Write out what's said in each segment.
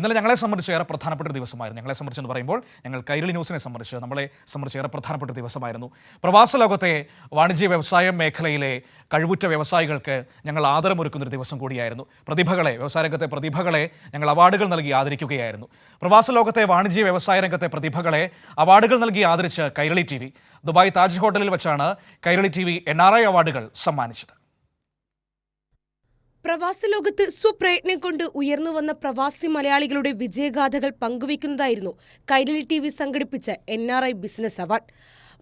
ഇന്നലെ ഞങ്ങളെ സംബന്ധിച്ച് ഏറെ പ്രധാനപ്പെട്ട ഒരു ദിവസമായിരുന്നു. ഞങ്ങളെ സംബന്ധിച്ച് എന്ന് പറയുമ്പോൾ ഞങ്ങൾ കൈരളി ന്യൂസിനെ സംബന്ധിച്ച് നമ്മളെ സംബന്ധിച്ച് ഏറെ പ്രധാനപ്പെട്ട ദിവസമായിരുന്നു. പ്രവാസ ലോകത്തെ വാണിജ്യ വ്യവസായ മേഖലയിലെ കഴിവുറ്റ വ്യവസായികൾക്ക് ഞങ്ങൾ ആദരമൊരുക്കുന്ന ഒരു ദിവസം കൂടിയായിരുന്നു. പ്രതിഭകളെ വ്യവസായ രംഗത്തെ പ്രതിഭകളെ ഞങ്ങൾ അവാർഡുകൾ നൽകി ആദരിക്കുകയായിരുന്നു. പ്രവാസ ലോകത്തെ വാണിജ്യ വ്യവസായ രംഗത്തെ പ്രതിഭകളെ അവാർഡുകൾ നൽകി ആദരിച്ച് കൈരളി ടി ദുബായ് താജ് ഹോട്ടലിൽ വെച്ചാണ് Kairali T N R I അവാർഡുകൾ സമ്മാനിച്ചത്. പ്രവാസ ലോകത്ത് സ്വപ്രയത്നം കൊണ്ട് ഉയർന്നു വന്ന പ്രവാസി മലയാളികളുടെ വിജയഗാഥകൾ പങ്കുവയ്ക്കുന്നതായിരുന്നു കൈരളി ടി വി സംഘടിപ്പിച്ച N R I business award.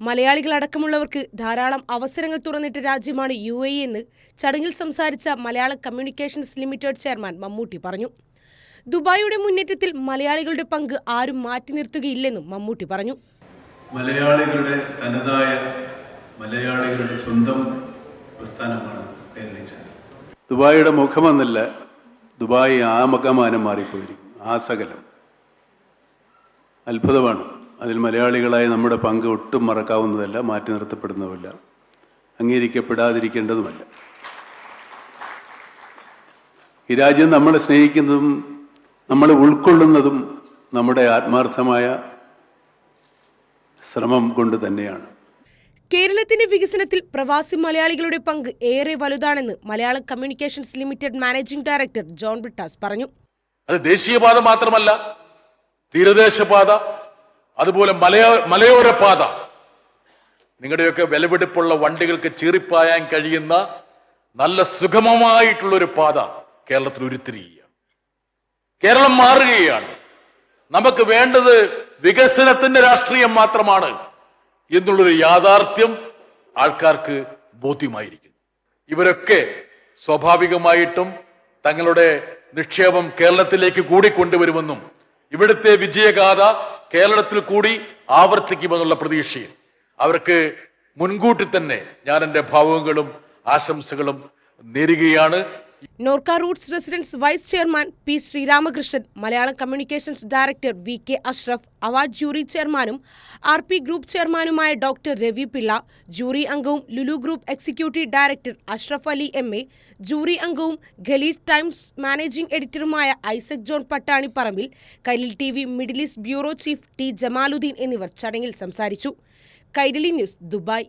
മലയാളികളടക്കമുള്ളവർക്ക് ധാരാളം അവസരങ്ങൾ തുറന്നിട്ട രാജ്യമാണ് യു എ എന്ന് ചടങ്ങിൽ സംസാരിച്ച മലയാള കമ്മ്യൂണിക്കേഷൻസ് ലിമിറ്റഡ് ചെയർമാൻ മമ്മൂട്ടി പറഞ്ഞു. ദുബായിയുടെ മുന്നേറ്റത്തിൽ മലയാളികളുടെ പങ്ക് ആരും മാറ്റി നിർത്തുകയില്ലെന്നും മമ്മൂട്ടി പറഞ്ഞു. മലയാളികളുടെ തനതായ മലയാളികളുടെ സ്വന്തം ദുബായിയുടെ മുഖമെന്നല്ല ദുബായ് ആമകമാനം മാറിപ്പോയിരിക്കും ആ സകലം. അത്ഭുതമാണ്. അതിൽ മലയാളികളായ നമ്മുടെ പങ്ക് ഒട്ടും മറക്കാവുന്നതല്ല മാറ്റി നിർത്തപ്പെടുന്നതല്ല. അംഗീകരിക്കപ്പെടാതിരിക്കേണ്ടതുമല്ല. ഈ രാജ്യം നമ്മളെ സ്നേഹിക്കുന്നതും നമ്മൾ ഉൾക്കൊള്ളുന്നതും നമ്മുടെ ആത്മാർത്ഥമായ ശ്രമം കൊണ്ട് തന്നെയാണ്. കേരളത്തിന്റെ വികസനത്തിൽ പ്രവാസി മലയാളികളുടെ പങ്ക് ഏറെ വലുതാണെന്ന് Malayalam communications limited managing director John Brittas പറഞ്ഞു. അത് ദേശീയപാത മാത്രമല്ല തീരദേശപാത അതുപോലെ മലയോ മലയോര പാത നിങ്ങളുടെയൊക്കെ വിലപിടിപ്പുള്ള വണ്ടികൾക്ക് ചീറിപ്പായാൻ കഴിയുന്ന നല്ല സുഗമമായിട്ടുള്ള ഒരു പാത കേരളത്തിൽ ഉരുത്തിരിയുകയാണ്. കേരളം മാറുകയാണ്. നമുക്ക് വേണ്ടത് വികസനത്തിന്റെ രാഷ്ട്രീയം മാത്രമാണ്. എന്നുള്ളൊരു യാഥാർത്ഥ്യം ആൾക്കാർക്ക് ബോധ്യമായിരിക്കുന്നു. ഇവരൊക്കെ സ്വാഭാവികമായിട്ടും തങ്ങളുടെ നിക്ഷേപം കേരളത്തിലേക്ക് കൂടി കൊണ്ടുവരുമെന്നും ഇവിടുത്തെ വിജയഗാഥ കേരളത്തിൽ കൂടി ആവർത്തിക്കുമെന്നുള്ള പ്രതീക്ഷയിൽ അവർക്ക് മുൻകൂട്ടി തന്നെ ഞാൻ എന്റെ ഭാവങ്ങളും ആശംസകളും നേരുകയാണ്. Norka roots residence vice chairman P Sreeramakrishnan Malayalam communications director V K Ashraf award jury ചെയർമാനും ആർ പി ഗ്രൂപ്പ് ചെയർമാനുമായ ഡോക്ടർ രവി പിള്ള ജൂറി അംഗവും Lulu group executive director Ashraf Ali M A jury അംഗവും Khaleej Times managing എഡിറ്ററുമായ Isaac John Pattanipparambil Kairali T V Middle East bureau chief T Jamaluddin എന്നിവർ ചടങ്ങിൽ സംസാരിച്ചു. Kairali news Dubai.